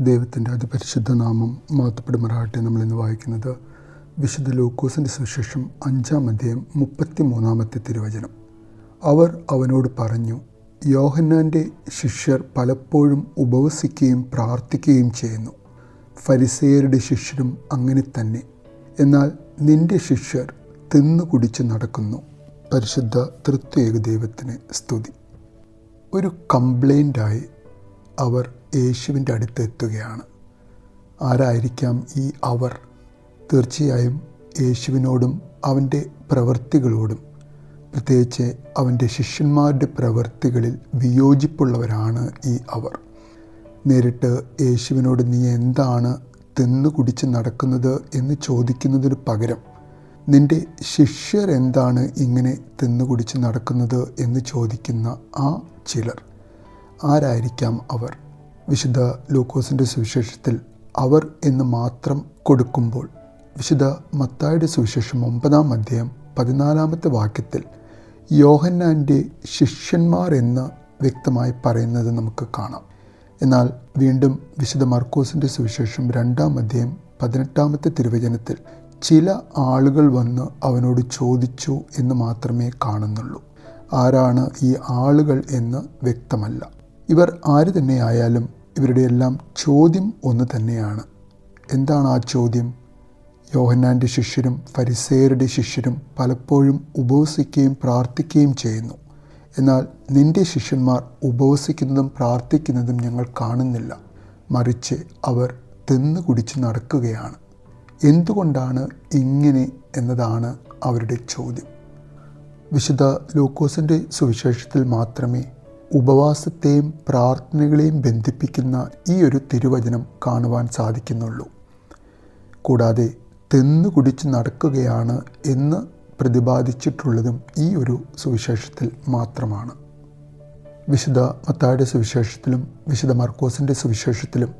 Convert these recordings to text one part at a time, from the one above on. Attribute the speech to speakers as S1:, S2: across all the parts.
S1: ദൈവത്തിന്റെ അതിപരിശുദ്ധ നാമം മാത്തപ്പെടുമാറാട്ടെ നമ്മളിന്ന് വായിക്കുന്നത് വിശുദ്ധ ലൂക്കോസിന്റെ സുശേഷം അഞ്ചാം അധ്യായം മുപ്പത്തി മൂന്നാമത്തെ തിരുവചനം. അവർ അവനോട് പറഞ്ഞു യോഹന്നാന്റെ ശിഷ്യർ പലപ്പോഴും ഉപവസിക്കുകയും പ്രാർത്ഥിക്കുകയും ചെയ്യുന്നു. ഫരിസേയരുടെ ശിഷ്യരും അങ്ങനെ തന്നെ. എന്നാൽ നിന്റെ ശിഷ്യർ തിന്നു കുടിച്ച് നടക്കുന്നു. പരിശുദ്ധ തൃത്വേക ദൈവത്തിന് സ്തുതി. ഒരു കംപ്ലൈന്റായി അവർ യേശുവിന്റെ അടുത്ത് എത്തുകയാണ്. ആരായിരിക്കാം ഈ അവർ? തീർച്ചയായും യേശുവിനോടും അവന്റെ പ്രവൃത്തികളോടും. പ്രത്യേകിച്ച് അവന്റെ ശിഷ്യന്മാരുടെ പ്രവൃത്തികളിൽ വിയോജിപ്പുള്ളവരാണ് ഈ അവർ. നേരിട്ട് യേശുവിനോട് നീ എന്താണ് തിന്നു കുടിച്ച് നടക്കുന്നത്? എന്ന് ചോദിക്കുന്നതിന് പകരം നിന്റെ ശിഷ്യർ എന്താണ് ഇങ്ങനെ തിന്നു കുടിച്ച് നടക്കുന്നത്? എന്ന് ചോദിക്കുന്ന ആ ചിലർ. ആരായിരിക്കാം അവർ? വിശുദ്ധ ലൂക്കോസിന്റെ സുവിശേഷത്തിൽ അവർ എന്ന് മാത്രം കൊടുക്കുമ്പോൾ വിശുദ്ധ മത്തായുടെ സുവിശേഷം ഒമ്പതാം അധ്യായം പതിനാലാമത്തെ വാക്യത്തിൽ യോഹന്നാന്റെ ശിഷ്യന്മാർ എന്ന് വ്യക്തമായി പറയുന്നത് നമുക്ക് കാണാം. എന്നാൽ വീണ്ടും വിശുദ്ധ മർക്കോസിന്റെ സുവിശേഷം രണ്ടാം അധ്യായം പതിനെട്ടാമത്തെ തിരുവചനത്തിൽ ചില ആളുകൾ വന്ന് അവനോട് ചോദിച്ചു എന്ന് മാത്രമേ കാണുന്നുള്ളൂ. ആരാണ് ഈ ആളുകൾ എന്ന് വ്യക്തമല്ല. ഇവർ ആര് തന്നെയായാലും ഇവരുടെയെല്ലാം ചോദ്യം ഒന്ന് തന്നെയാണ്. എന്താണ് ആ ചോദ്യം? യോഹന്നാന്റെ ശിഷ്യരും ഫരിസേയരുടെ ശിഷ്യരും പലപ്പോഴും ഉപവസിക്കുകയും പ്രാർത്ഥിക്കുകയും ചെയ്യുന്നു. എന്നാൽ നിന്റെ ശിഷ്യന്മാർ ഉപവസിക്കുന്നതും പ്രാർത്ഥിക്കുന്നതും ഞങ്ങൾ കാണുന്നില്ല. മറിച്ച് അവർ തിന്നു കുടിച്ച് നടക്കുകയാണ്. എന്തുകൊണ്ടാണ് ഇങ്ങനെ എന്നതാണ് അവരുടെ ചോദ്യം. വിശുദ്ധ ലൂക്കോസിന്റെ സുവിശേഷത്തിൽ മാത്രമേ ഉപവാസത്തെയും പ്രാർത്ഥനകളെയും ബന്ധിപ്പിക്കുന്ന ഈ ഒരു തിരുവചനം കാണുവാൻ സാധിക്കുന്നുള്ളൂ. കൂടാതെ തെന്നു കുടിച്ച് നടക്കുകയാണ് എന്ന് പ്രതിപാദിച്ചിട്ടുള്ളതും ഈ ഒരു സുവിശേഷത്തിൽ മാത്രമാണ്. വിശുദ്ധ മത്തായുടെ സുവിശേഷത്തിലും വിശുദ്ധ മർക്കോസിന്റെ സുവിശേഷത്തിലും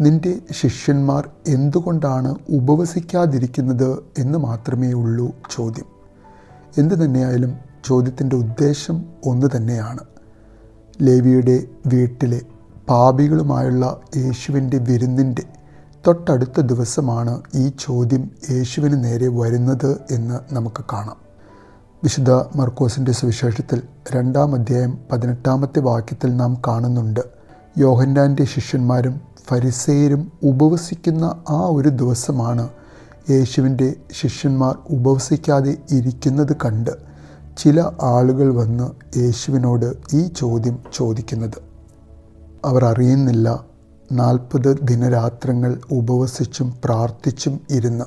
S1: നിന്റെ ശിഷ്യന്മാർ എന്തുകൊണ്ടാണ് ഉപവസിക്കാതിരിക്കുന്നത് എന്ന് മാത്രമേ ഉള്ളൂ ചോദ്യം. എന്തു തന്നെയായാലും ചോദ്യത്തിന്റെ ഉദ്ദേശം ഒന്ന് തന്നെയാണ്. ലേവിയുടെ വീട്ടിലെ പാപികളുമായുള്ള യേശുവിന്റെ വിരുന്നിന്റെ തൊട്ടടുത്ത ദിവസമാണ് ഈ ചോദ്യം യേശുവിന് നേരെ വരുന്നത് എന്ന് നമുക്ക് കാണാം. വിശുദ്ധ മർക്കോസിന്റെ സുവിശേഷത്തിൽ രണ്ടാം അധ്യായം പതിനെട്ടാമത്തെ വാക്യത്തിൽ നാം കാണുന്നുണ്ട് യോഹന്നാന്റെ ശിഷ്യന്മാരും ഫരിസേരും ഉപവസിക്കുന്ന ആ ഒരു ദിവസമാണ് യേശുവിന്റെ ശിഷ്യന്മാർ ഉപവസിക്കാതെ ഇരിക്കുന്നത് കണ്ട് ചില ആളുകൾ വന്ന് യേശുവിനോട് ഈ ചോദ്യം ചോദിക്കുന്നത്. അവർ അറിയുന്നില്ല. നാൽപ്പത് ദിനരാത്രങ്ങൾ ഉപവസിച്ചും പ്രാർത്ഥിച്ചും ഇരുന്ന്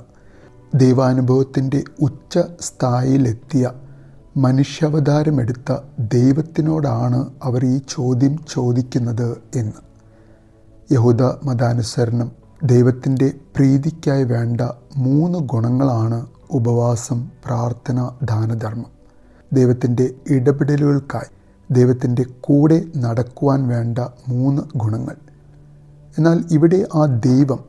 S1: ദൈവാനുഭവത്തിന്റെ ഉച്ച സ്ഥായിലെത്തിയ മനുഷ്യാവതാരമെടുത്ത ദൈവത്തിനോടാണ് അവർ ഈ ചോദ്യം ചോദിക്കുന്നത് എന്ന്. യഹൂദ മതാനുസരണം ദൈവത്തിന്റെ പ്രീതിക്കായി വേണ്ട മൂന്ന് ഗുണങ്ങളാണ് ഉപവാസം പ്രാർത്ഥന ദാനധർമ്മം. ദൈവത്തിന്റെ ഇടപെടലുകൾക്കായി ദൈവത്തിന്റെ കൂടെ നടക്കുവാൻ വേണ്ട മൂന്ന് ഗുണങ്ങൾ. എന്നാൽ ഇവിടെ ആ ദൈവം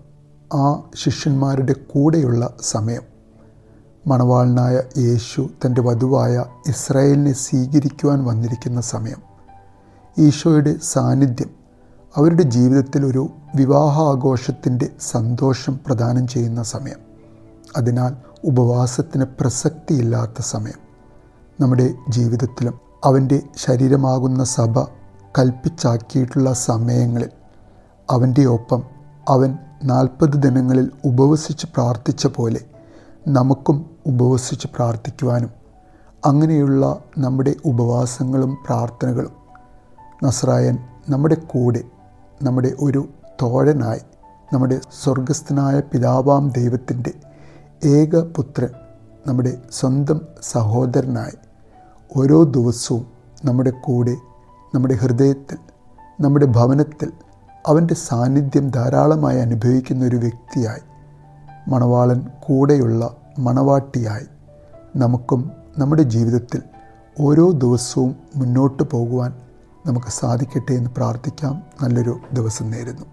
S1: ആ ശിഷ്യന്മാരുടെ കൂടെയുള്ള സമയം. മണവാളനായ യേശു തന്റെ വധുവായ ഇസ്രായേലിനെ സ്വീകരിക്കുവാൻ വന്നിരിക്കുന്ന സമയം. ഈശോയുടെ സാന്നിധ്യം അവരുടെ ജീവിതത്തിൽ ഒരു വിവാഹാഘോഷത്തിന്റെ സന്തോഷം പ്രദാനം ചെയ്യുന്ന സമയം. അതിനാൽ ഉപവാസത്തിന് പ്രസക്തിയില്ലാത്ത സമയം. നമ്മുടെ ജീവിതത്തിലും അവന്റെ ശരീരമാകുന്ന സഭ കൽപ്പിച്ചാക്കിയിട്ടുള്ള സമയങ്ങളിൽ അവന്റെ ഒപ്പം അവൻ നാൽപ്പത് ദിനങ്ങളിൽ ഉപവസിച്ച് പ്രാർത്ഥിച്ച പോലെ നമുക്കും ഉപവസിച്ച് പ്രാർത്ഥിക്കുവാനും അങ്ങനെയുള്ള നമ്മുടെ ഉപവാസങ്ങളും പ്രാർത്ഥനകളും. നസ്രായൻ നമ്മുടെ കൂടെ നമ്മുടെ ഒരു തോഴനായി നമ്മുടെ സ്വർഗസ്ഥനായ പിതാവാം ദൈവത്തിന്റെ ഏകപുത്രൻ നമ്മുടെ സ്വന്തം സഹോദരനായി ഓരോ ദിവസവും നമ്മുടെ കൂടെ നമ്മുടെ ഹൃദയത്തിൽ നമ്മുടെ ഭവനത്തിൽ അവന്റെ സാന്നിധ്യം ധാരാളമായി അനുഭവിക്കുന്ന ഒരു വ്യക്തിയായി മണവാളൻ കൂടെയുള്ള മണവാട്ടിയായി നമുക്കും നമ്മുടെ ജീവിതത്തിൽ ഓരോ ദിവസവും മുന്നോട്ട് പോകുവാൻ നമുക്ക് സാധിക്കട്ടെ എന്ന് പ്രാർത്ഥിക്കാം. നല്ലൊരു ദിവസം നേരുന്നു.